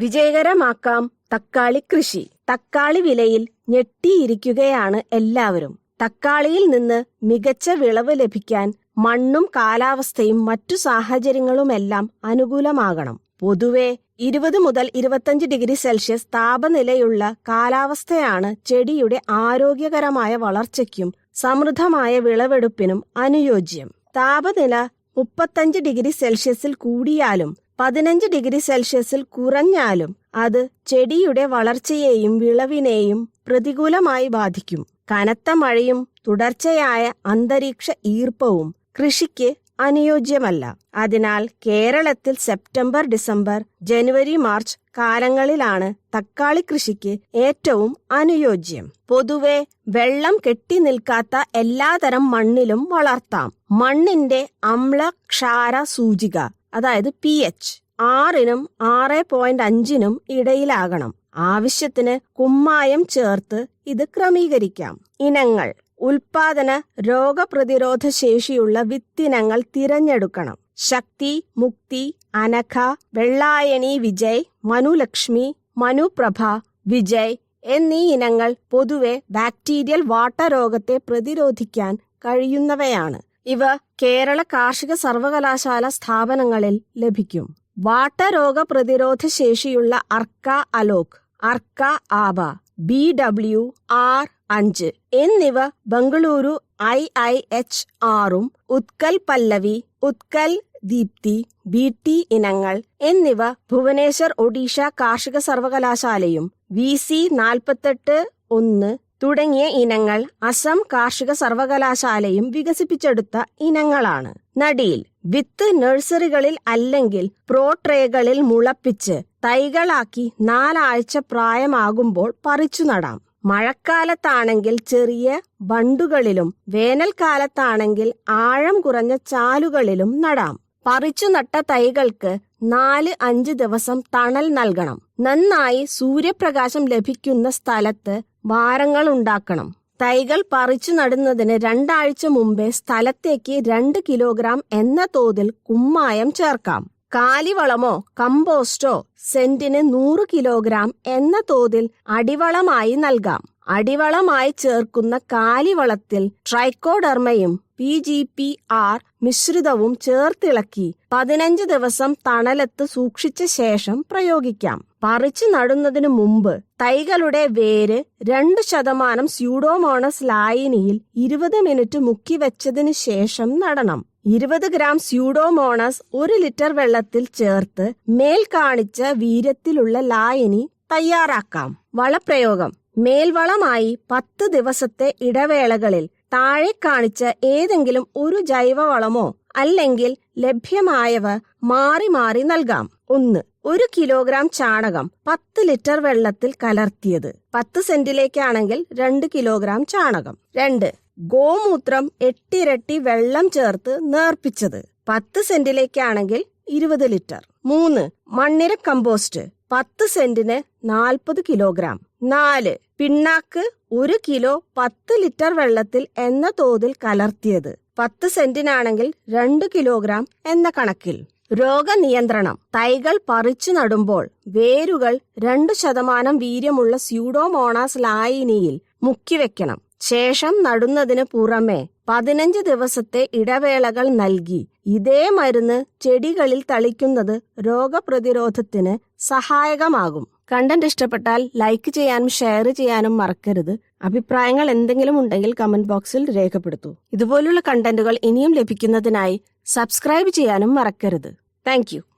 വിജയകരമാക്കാം തക്കാളി കൃഷി. തക്കാളി വിലയിൽ ഞെട്ടിയിരിക്കുകയാണ് എല്ലാവരും. തക്കാളിയിൽ നിന്ന് മികച്ച വിളവ് ലഭിക്കാൻ മണ്ണും കാലാവസ്ഥയും മറ്റു സാഹചര്യങ്ങളുമെല്ലാം അനുകൂലമാകണം. പൊതുവെ ഇരുപത് മുതൽ ഇരുപത്തഞ്ച് ഡിഗ്രി സെൽഷ്യസ് താപനിലയുള്ള കാലാവസ്ഥയാണ് ചെടിയുടെ ആരോഗ്യകരമായ വളർച്ചയ്ക്കും സമൃദ്ധമായ വിളവെടുപ്പിനും അനുയോജ്യം. താപനില മുപ്പത്തഞ്ച് ഡിഗ്രി സെൽഷ്യസിൽ കൂടിയാലും പതിനഞ്ച് ഡിഗ്രി സെൽഷ്യസിൽ കുറഞ്ഞാലും അത് ചെടിയുടെ വളർച്ചയെയും വിളവിനെയും പ്രതികൂലമായി ബാധിക്കും. കനത്ത മഴയും തുടർച്ചയായ അന്തരീക്ഷ ഈർപ്പവും കൃഷിക്ക് അനുയോജ്യമല്ല. അതിനാൽ കേരളത്തിൽ സെപ്റ്റംബർ ഡിസംബർ ജനുവരി മാർച്ച് കാലങ്ങളിലാണ് തക്കാളി കൃഷിക്ക് ഏറ്റവും അനുയോജ്യം. പൊതുവെ വെള്ളം കെട്ടി നിൽക്കാത്ത എല്ലാതരം മണ്ണിലും വളർത്താം. മണ്ണിന്റെ അമ്ല ക്ഷാര സൂചിക അതായത് പി എച്ച് ആറിനും ആറ് പോയിന്റ് അഞ്ചിനും ഇടയിലാകണം. ആവശ്യത്തിന് കുമ്മായം ചേർത്ത് ഇത് ക്രമീകരിക്കാം. ഇനങ്ങൾ ഉൽപാദന രോഗപ്രതിരോധ ശേഷിയുള്ള വിത്തിനങ്ങൾ തിരഞ്ഞെടുക്കണം. ശക്തി മുക്തി അനഘ വെള്ളായണി വിജയ് മനുലക്ഷ്മി മനുപ്രഭ വിജയ് എന്നീ ഇനങ്ങൾ പൊതുവെ ബാക്ടീരിയൽ വാട്ടരോഗത്തെ പ്രതിരോധിക്കാൻ കഴിയുന്നവയാണ്. ഇവ കേരള കാർഷിക സർവകലാശാല സ്ഥാപനങ്ങളിൽ ലഭിക്കും. വാട്ടരോഗ പ്രതിരോധ ശേഷിയുള്ള Arka Alok Arka Abha B W R അഞ്ച് എന്നിവ ബംഗളൂരു ഐ ഐ എച്ച് ആറും ഉത്കൽ പല്ലവി ഉത്കൽ ദീപ്തി ബി ടി ഇനങ്ങൾ എന്നിവ ഭുവനേശ്വർ ഒഡീഷ കാർഷിക സർവകലാശാലയും വി സി നാൽപ്പത്തെട്ട് ഒന്ന് തുടങ്ങിയ ഇനങ്ങൾ അസം കാർഷിക സർവകലാശാലയും വികസിപ്പിച്ചെടുത്ത ഇനങ്ങളാണ്. നടിയിൽ വിത്ത് നഴ്സറികളിൽ അല്ലെങ്കിൽ പ്രോട്രേകളിൽ മുളപ്പിച്ച് തൈകളാക്കി നാലാഴ്ച പ്രായമാകുമ്പോൾ പറിച്ചു നടാം. മഴക്കാലത്താണെങ്കിൽ ചെറിയ ബണ്ടുകളിലും വേനൽക്കാലത്താണെങ്കിൽ ആഴം കുറഞ്ഞ ചാലുകളിലും നടാം. പറിച്ചു നട്ട തൈകൾക്ക് നാല് അഞ്ച് ദിവസം തണൽ നൽകണം. നന്നായി സൂര്യപ്രകാശം ലഭിക്കുന്ന സ്ഥലത്ത് വാരങ്ങൾ ഉണ്ടാക്കണം. തൈകൾ പറിച്ചു നടുന്നതിന് രണ്ടാഴ്ച മുമ്പേ സ്ഥലത്തേക്ക് രണ്ട് കിലോഗ്രാം എന്ന തോതിൽ കുമ്മായം ചേർക്കാം. കാലിവളമോ കമ്പോസ്റ്റോ സെന്റിന് നൂറ് കിലോഗ്രാം എന്ന തോതിൽ അടിവളമായി നൽകാം. അടിവളമായി ചേർക്കുന്ന കാലിവളത്തിൽ ട്രൈക്കോഡർമയും പി ജി പി ആർ മിശ്രിതവും ചേർത്തിളക്കി പതിനഞ്ച് ദിവസം തണലത്ത് സൂക്ഷിച്ച ശേഷം പ്രയോഗിക്കാം. പറിച്ചു നടുന്നതിനു മുമ്പ് തൈകളുടെ വേര് രണ്ട് ശതമാനം സ്യൂഡോമോണസ് ലായനിയിൽ ഇരുപത് മിനിറ്റ് മുക്കി വെച്ചതിനു ശേഷം നടണം. ഇരുപത് ഗ്രാം സ്യൂഡോമോണസ് ഒരു ലിറ്റർ വെള്ളത്തിൽ ചേർത്ത് മേൽ കാണിച്ച വീര്യത്തിലുള്ള ലായനി തയ്യാറാക്കാം. വളപ്രയോഗം. മേൽവളമായി പത്ത് ദിവസത്തെ ഇടവേളകളിൽ താഴെ കാണിച്ച ഏതെങ്കിലും ഒരു ജൈവവളമോ അല്ലെങ്കിൽ ലഭ്യമായവ മാറി മാറി നൽകാം. ഒന്ന് ഒരു കിലോഗ്രാം ചാണകം പത്ത് ലിറ്റർ വെള്ളത്തിൽ കലർത്തിയത്. പത്ത് സെന്റിലേക്കാണെങ്കിൽ രണ്ട് കിലോഗ്രാം ചാണകം. രണ്ട് ഗോമൂത്രം എട്ടിരട്ടി വെള്ളം ചേർത്ത് നേർപ്പിച്ചത് പത്ത് സെന്റിലേക്കാണെങ്കിൽ ഇരുപത് ലിറ്റർ. മൂന്ന് മണ്ണിര കമ്പോസ്റ്റ് പത്ത് സെന്റിന് നാൽപ്പത് കിലോഗ്രാം. നാല് പിണ്ണാക്ക് ഒരു കിലോ പത്ത് ലിറ്റർ വെള്ളത്തിൽ എന്ന തോതിൽ കലർത്തിയത്. പത്ത് സെന്റിനാണെങ്കിൽ രണ്ട് കിലോഗ്രാം എന്ന കണക്കിൽ. രോഗനിയന്ത്രണം. തൈകൾ പറിച്ചു നടുമ്പോൾ വേരുകൾ രണ്ട് ശതമാനം വീര്യമുള്ള സ്യൂഡോമോണാസ് ലായിനിയിൽ മുക്കിവെക്കണം. ശേഷം നടുന്നതിന് പുറമെ പതിനഞ്ച് ദിവസത്തെ ഇടവേളകൾ നൽകി. ഇതേ മരുന്ന് ചെടികളിൽ തളിക്കുന്നത് രോഗപ്രതിരോധത്തിന് സഹായകമാകും. കണ്ടന്റ് ഇഷ്ടപ്പെട്ടാൽ ലൈക്ക് ചെയ്യാനും ഷെയർ ചെയ്യാനും മറക്കരുത്. അഭിപ്രായങ്ങൾ എന്തെങ്കിലും ഉണ്ടെങ്കിൽ കമന്റ് ബോക്സിൽ രേഖപ്പെടുത്തൂ. ഇതുപോലുള്ള കണ്ടന്റുകൾ ഇനിയും ലഭിക്കുന്നതിനായി സബ്സ്ക്രൈബ് ചെയ്യാനും മറക്കരുത്. താങ്ക്